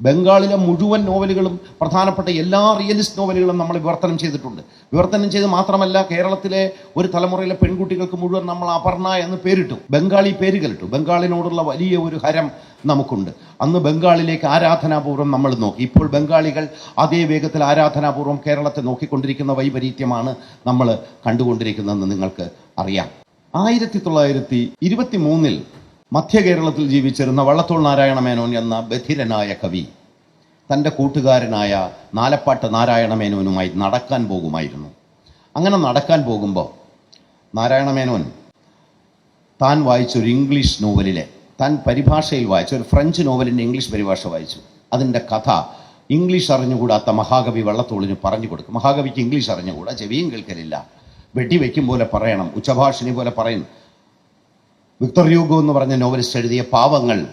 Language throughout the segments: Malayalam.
ബംഗാളിലെ മുഴുവൻ നോവലുകളും പ്രധാനപ്പെട്ട എല്ലാ റിയലിസ്റ്റ് നോവലുകളും നമ്മൾ വിവർത്തനം ചെയ്തിട്ടുണ്ട്. വിവർത്തനം ചെയ്ത് മാത്രമല്ല കേരളത്തിലെ ഒരു തലമുറയിലെ പെൺകുട്ടികൾക്ക് മുഴുവൻ നമ്മൾ അപർണ എന്ന് പേരിട്ടു. ബംഗാളി പേരുകളിട്ടു. ബംഗാളിനോടുള്ള വലിയ ഒരു ഹരം നമുക്കുണ്ട്. അന്ന് ബംഗാളിലേക്ക് ആരാധനാപൂർവം നമ്മൾ നോക്കി. ഇപ്പോൾ ബംഗാളികൾ അതേ വേഗത്തിൽ ആരാധനാപൂർവം കേരളത്തെ നോക്കിക്കൊണ്ടിരിക്കുന്ന വൈപരീത്യമാണ് നമ്മൾ കണ്ടുകൊണ്ടിരിക്കുന്നതെന്ന് നിങ്ങൾക്ക് അറിയാം. ആയിരത്തി തൊള്ളായിരത്തി ഇരുപത്തി മൂന്നിൽ മധ്യ കേരളത്തിൽ ജീവിച്ചിരുന്ന വള്ളത്തോൾ നാരായണ മേനോൻ എന്ന ബധിരനായ കവി തന്റെ കൂട്ടുകാരനായ നാലപ്പാട്ട് നാരായണ മേനോനുമായി നടക്കാൻ പോകുമായിരുന്നു. അങ്ങനെ നടക്കാൻ പോകുമ്പോൾ നാരായണ മേനോൻ താൻ വായിച്ചൊരു ഇംഗ്ലീഷ് നോവലിലെ താൻ പരിഭാഷയിൽ വായിച്ച ഒരു ഫ്രഞ്ച് നോവലിന്റെ ഇംഗ്ലീഷ് പരിഭാഷ വായിച്ചു. അതിന്റെ കഥ ഇംഗ്ലീഷ് അറിഞ്ഞുകൂടാത്ത മഹാകവി വള്ളത്തോളിന് പറഞ്ഞു കൊടുക്കും. മഹാകവിക്ക് ഇംഗ്ലീഷ് അറിഞ്ഞുകൂടാ ചെവിയും കേൾക്കലില്ല. വെടിവെക്കും പോലെ പറയണം ഉച്ചഭാഷിണി പോലെ പറയും. വിക്ടർ യൂഗോ എന്ന് പറഞ്ഞ നോവലിസ്റ്റ് എഴുതിയ പാവങ്ങൾ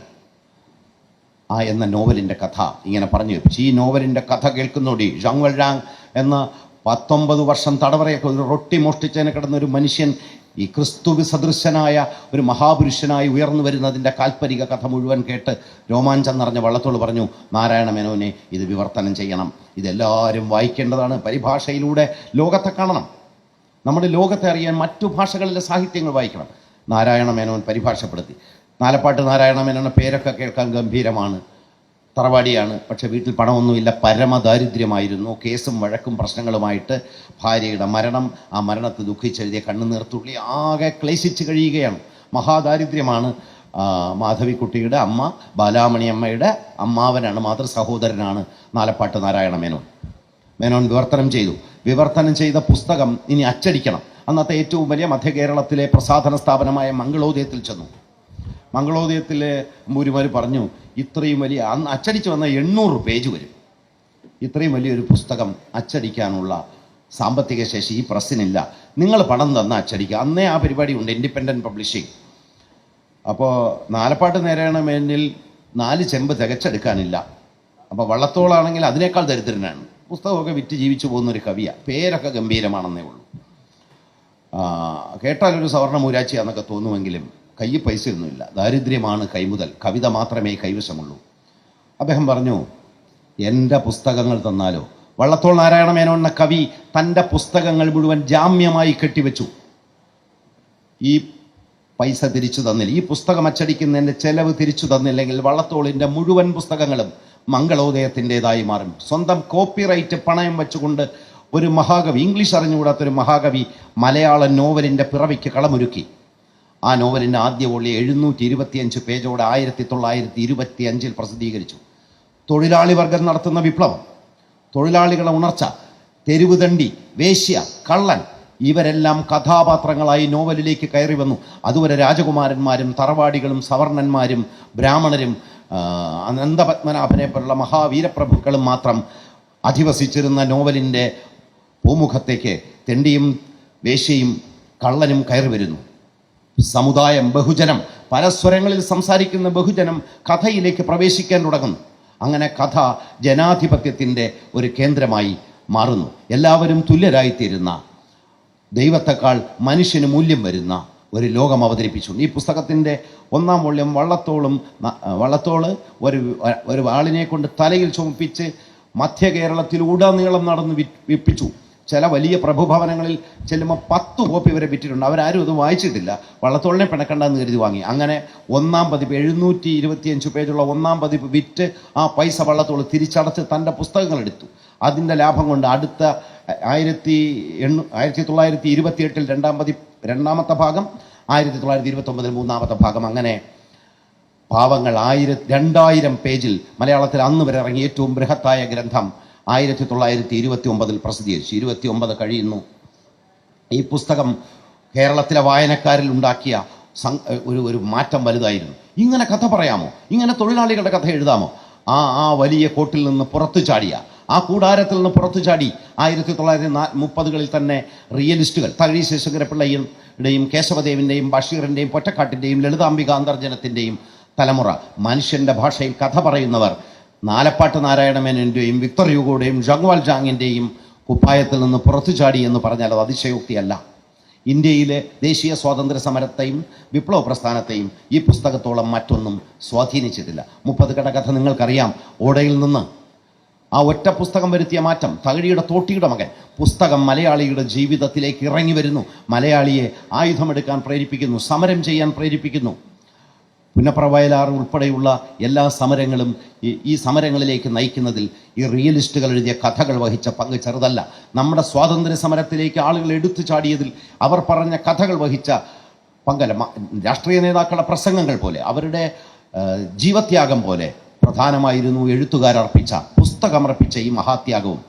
ആ എന്ന നോവലിന്റെ കഥ ഇങ്ങനെ പറഞ്ഞു ഈ നോവലിന്റെ കഥ കേൾക്കുന്നോടി ജാങ്വൽ ജാങ് എന്ന പത്തൊമ്പത് വർഷം തടവറയൊക്കെ ഒരു റൊട്ടി മോഷ്ടിച്ചതിനെ കിടന്ന ഒരു മനുഷ്യൻ ഈ ക്രിസ്തു സദൃശനായ ഒരു മഹാപുരുഷനായി ഉയർന്നു വരുന്നതിന്റെ കാൽപ്പരിക കഥ മുഴുവൻ കേട്ട് രോമാഞ്ചം നിറഞ്ഞ വള്ളത്തോട് പറഞ്ഞു നാരായണ മേനോനെ ഇത് വിവർത്തനം ചെയ്യണം. ഇതെല്ലാവരും വായിക്കേണ്ടതാണ്. പരിഭാഷയിലൂടെ ലോകത്തെ കാണണം. നമ്മുടെ ലോകത്തെ അറിയാൻ മറ്റു ഭാഷകളിലെ സാഹിത്യങ്ങൾ വായിക്കണം. നാരായണ മേനോൻ പരിഭാഷപ്പെടുത്തി. നാലപ്പാട്ട് നാരായണ മേനോന്റെ പേരൊക്കെ കേൾക്കാൻ ഗംഭീരമാണ്. തറവാടിയാണ്. പക്ഷേ വീട്ടിൽ പണമൊന്നുമില്ല. പരമദാരിദ്ര്യമായിരുന്നു. കേസും വഴക്കും പ്രശ്നങ്ങളുമായിട്ട് ഭാര്യയുടെ മരണം ആ മരണത്തെ ദുഃഖിച്ചെഴുതിയ കണ്ണുനീർത്തുള്ളി ആകെ ക്ലേശിച്ച് കഴിയുകയാണ്. മഹാദാരിദ്ര്യമാണ് മാധവിക്കുട്ടിയുടെ അമ്മ ബാലാമണി അമ്മയുടെ അമ്മാവനാണ് മാതൃ സഹോദരനാണ് നാലപ്പാട്ട് നാരായണ മേനോൻ. മേനോൻ വിവർത്തനം ചെയ്തു. വിവർത്തനം ചെയ്ത പുസ്തകം ഇനി അച്ചടിക്കണം. അന്നത്തെ ഏറ്റവും വലിയ മധ്യകേരളത്തിലെ പ്രസാധന സ്ഥാപനമായ മംഗളോദയത്തിൽ ചെന്നു. മംഗളോദയത്തിലെ മൂരിമാർ പറഞ്ഞു ഇത്രയും വലിയ അന്ന് അച്ചടിച്ച് വന്ന എണ്ണൂറ് പേജ് വരും. ഇത്രയും വലിയൊരു പുസ്തകം അച്ചടിക്കാനുള്ള സാമ്പത്തിക ശേഷി ഈ പ്രസ്സിനില്ല. നിങ്ങൾ പണം തന്ന അച്ചടിക്കുക അന്നേ ആ പരിപാടി ഉണ്ട് ഇൻഡിപെൻഡന്റ് പബ്ലിഷിംഗ്. അപ്പോൾ നാലപ്പാട്ട് നേരെയാണ് മേനിൽ നാല് ചെമ്പ് തികച്ചെടുക്കാനില്ല. അപ്പോൾ വള്ളത്തോളാണെങ്കിൽ അതിനേക്കാൾ ദരിദ്രനാണ്. പുസ്തകമൊക്കെ വിറ്റ് ജീവിച്ചു പോകുന്ന ഒരു കവിയാണ് പേരൊക്കെ ഗംഭീരമാണെന്നേ ഉള്ളൂ. കേട്ടാലൊരു സവർണ മൂരാച്ചിയാന്നൊക്കെ തോന്നുമെങ്കിലും കയ്യിൽ പൈസയൊന്നുമില്ല. ദാരിദ്ര്യമാണ് കൈമുതൽ. കവിത മാത്രമേ കൈവശമുള്ളൂ. അദ്ദേഹം പറഞ്ഞു എന്റെ പുസ്തകങ്ങൾ തന്നാലോ? വള്ളത്തോൾ നാരായണ മേനോൻ എന്ന കവി തന്റെ പുസ്തകങ്ങൾ മുഴുവൻ ജാമ്യമായി കെട്ടിവെച്ചു. ഈ പൈസ തിരിച്ചു തന്നില്ല. ഈ പുസ്തകം അച്ചടിക്കുന്നതിന്റെ ചെലവ് തിരിച്ചു തന്നില്ലെങ്കിൽ വള്ളത്തോളിന്റെ മുഴുവൻ പുസ്തകങ്ങളും മംഗളോദയത്തിന്റെതായി മാറും. സ്വന്തം കോപ്പിറൈറ്റ് പണയം വെച്ചുകൊണ്ട് ഒരു മഹാകവി ഇംഗ്ലീഷ് അറിഞ്ഞുകൂടാത്ത ഒരു മഹാകവി മലയാള നോവലിന്റെ പിറവിക്ക് കളമൊരുക്കി. ആ നോവലിന്റെ ആദ്യ വോളി എഴുന്നൂറ്റി ഇരുപത്തിയഞ്ച് പേജോടെ ആയിരത്തി തൊള്ളായിരത്തി ഇരുപത്തി അഞ്ചിൽ പ്രസിദ്ധീകരിച്ചു. തൊഴിലാളി വർഗം നടത്തുന്ന വിപ്ലവം തൊഴിലാളികളെ ഉണർച്ച തെരുവുതണ്ടി വേശ്യ കള്ളൻ ഇവരെല്ലാം കഥാപാത്രങ്ങളായി നോവലിലേക്ക് കയറി വന്നു. അതുവരെ രാജകുമാരന്മാരും തറവാടികളും സവർണന്മാരും ബ്രാഹ്മണരും അനന്തപത്മനാഭനെ പോലുള്ള മഹാവീരപ്രഭുക്കളും മാത്രം അധിവസിച്ചിരുന്ന നോവലിന്റെ പൂമുഖത്തേക്ക് തെണ്ടിയും വേശ്യയും കള്ളനും കയറി വരുന്നു. സമുദായം ബഹുജനം പരസ്വരങ്ങളിൽ സംസാരിക്കുന്ന ബഹുജനം കഥയിലേക്ക് പ്രവേശിക്കാൻ തുടങ്ങുന്നു. അങ്ങനെ കഥ ജനാധിപത്യത്തിന്റെ ഒരു കേന്ദ്രമായി മാറുന്നു. എല്ലാവരും തുല്യരായിത്തീരുന്ന ദൈവത്തെക്കാൾ മനുഷ്യന് മൂല്യം വരുന്ന ഒരു ലോകം അവതരിപ്പിച്ചു. ഈ പുസ്തകത്തിന്റെ ഒന്നാം മൂല്യം വള്ളത്തോളും വള്ളത്തോൾ ഒരു ഒരു ആളിനെ കൊണ്ട് തലയിൽ ചുമപ്പിച്ച് മധ്യ കേരളത്തിൽ ഉടനീളം നടന്ന് വിപ്പിച്ചു. ചില വലിയ പ്രഭുഭവനങ്ങളിൽ ചെല്ലുമ്പോൾ പത്ത് കോപ്പി വരെ വിറ്റിട്ടുണ്ട്. അവരാരും ഇത് വായിച്ചിട്ടില്ല. വള്ളത്തോളിനെ പിണക്കണ്ടെന്ന് കരുതി വാങ്ങി. അങ്ങനെ ഒന്നാം പതിപ്പ് എഴുന്നൂറ്റി ഇരുപത്തിയഞ്ച് പേജുള്ള ഒന്നാം പതിപ്പ് വിറ്റ് ആ പൈസ വള്ളത്തോൾ തിരിച്ചടച്ച് തന്റെ പുസ്തകങ്ങൾ എടുത്തു. അതിന്റെ ലാഭം കൊണ്ട് അടുത്ത ആയിരത്തി എണ്ണൂ ആയിരത്തി തൊള്ളായിരത്തി ഇരുപത്തി എട്ടിൽ രണ്ടാം പതി രണ്ടാമത്തെ ഭാഗം ആയിരത്തി തൊള്ളായിരത്തി ഇരുപത്തി ഒമ്പതിൽ മൂന്നാമത്തെ ഭാഗം. അങ്ങനെ പാവങ്ങൾ ആയിര രണ്ടായിരം പേജിൽ മലയാളത്തിൽ അന്ന് വരെ ഇറങ്ങിയ ഏറ്റവും ബൃഹത്തായ ഗ്രന്ഥം ആയിരത്തി തൊള്ളായിരത്തി ഇരുപത്തി ഒമ്പതിൽ പ്രസിദ്ധീകരിച്ചു. ഇരുപത്തി ഒമ്പത് കഴിയുന്നു. ഈ പുസ്തകം കേരളത്തിലെ വായനക്കാരിൽ ഉണ്ടാക്കിയ ഒരു ഒരു മാറ്റം വലുതായിരുന്നു. ഇങ്ങനെ കഥ പറയാമോ? ഇങ്ങനെ തൊഴിലാളികളുടെ കഥ എഴുതാമോ? ആ ആ വലിയ കോട്ടിൽ നിന്ന് പുറത്തു ചാടിയ ആ കൂടാരത്തിൽ നിന്ന് പുറത്തു ചാടി ആയിരത്തി തൊള്ളായിരത്തി നാ മുപ്പതുകളിൽ തന്നെ റിയലിസ്റ്റുകൾ തകഴി ശേഷങ്കരപ്പിള്ളയുടെയും കേശവദേവിന്റെയും ബഷീറിന്റെയും പൊറ്റക്കാട്ടിന്റെയും ലളിതാംബിക അന്തർജനത്തിന്റെയും തലമുറ മനുഷ്യന്റെ ഭാഷയിൽ കഥ പറയുന്നവർ നാലപ്പാട്ട് നാരായണമേനന്റെയും വിക്ടർ യുഗോടെയും ജഗ്വാൽ ജാങ്ങിന്റെയും കുപ്പായത്തിൽ നിന്ന് പുറത്തു ചാടി എന്ന് പറഞ്ഞാൽ അത് അതിശയോക്തിയല്ല. ഇന്ത്യയിലെ ദേശീയ സ്വാതന്ത്ര്യ സമരത്തെയും വിപ്ലവ പ്രസ്ഥാനത്തെയും ഈ പുസ്തകത്തോളം മറ്റൊന്നും സ്വാധീനിച്ചിട്ടില്ല. മുപ്പത് കടകഥ നിങ്ങൾക്കറിയാം. ഓടയിൽ നിന്ന് ആ ഒറ്റ പുസ്തകം വരുത്തിയ മാറ്റം തകഴിയുടെ തോട്ടിയുടെ മകൻ പുസ്തകം മലയാളിയുടെ ജീവിതത്തിലേക്ക് ഇറങ്ങി വരുന്നു. മലയാളിയെ ആയുധമെടുക്കാൻ പ്രേരിപ്പിക്കുന്നു സമരം ചെയ്യാൻ പ്രേരിപ്പിക്കുന്നു. പുന്നപ്ര വയലാർ ഉൾപ്പെടെയുള്ള എല്ലാ സമരങ്ങളും ഈ സമരങ്ങളിലേക്ക് നയിക്കുന്നതിൽ ഈ റിയലിസ്റ്റുകൾ എഴുതിയ കഥകൾ വഹിച്ച പങ്ക് ചെറുതല്ല. നമ്മുടെ സ്വാതന്ത്ര്യ സമരത്തിലേക്ക് ആളുകൾ എടുത്തു ചാടിയതിൽ അവർ പറഞ്ഞ കഥകൾ വഹിച്ച പങ്കല്ല രാഷ്ട്രീയ നേതാക്കളുടെ പ്രസംഗങ്ങൾ പോലെ അവരുടെ ജീവത്യാഗം പോലെ പ്രധാനമായിരുന്നു എഴുത്തുകാരർപ്പിച്ച പുസ്തകമർപ്പിച്ച ഈ മഹാത്യാഗവും.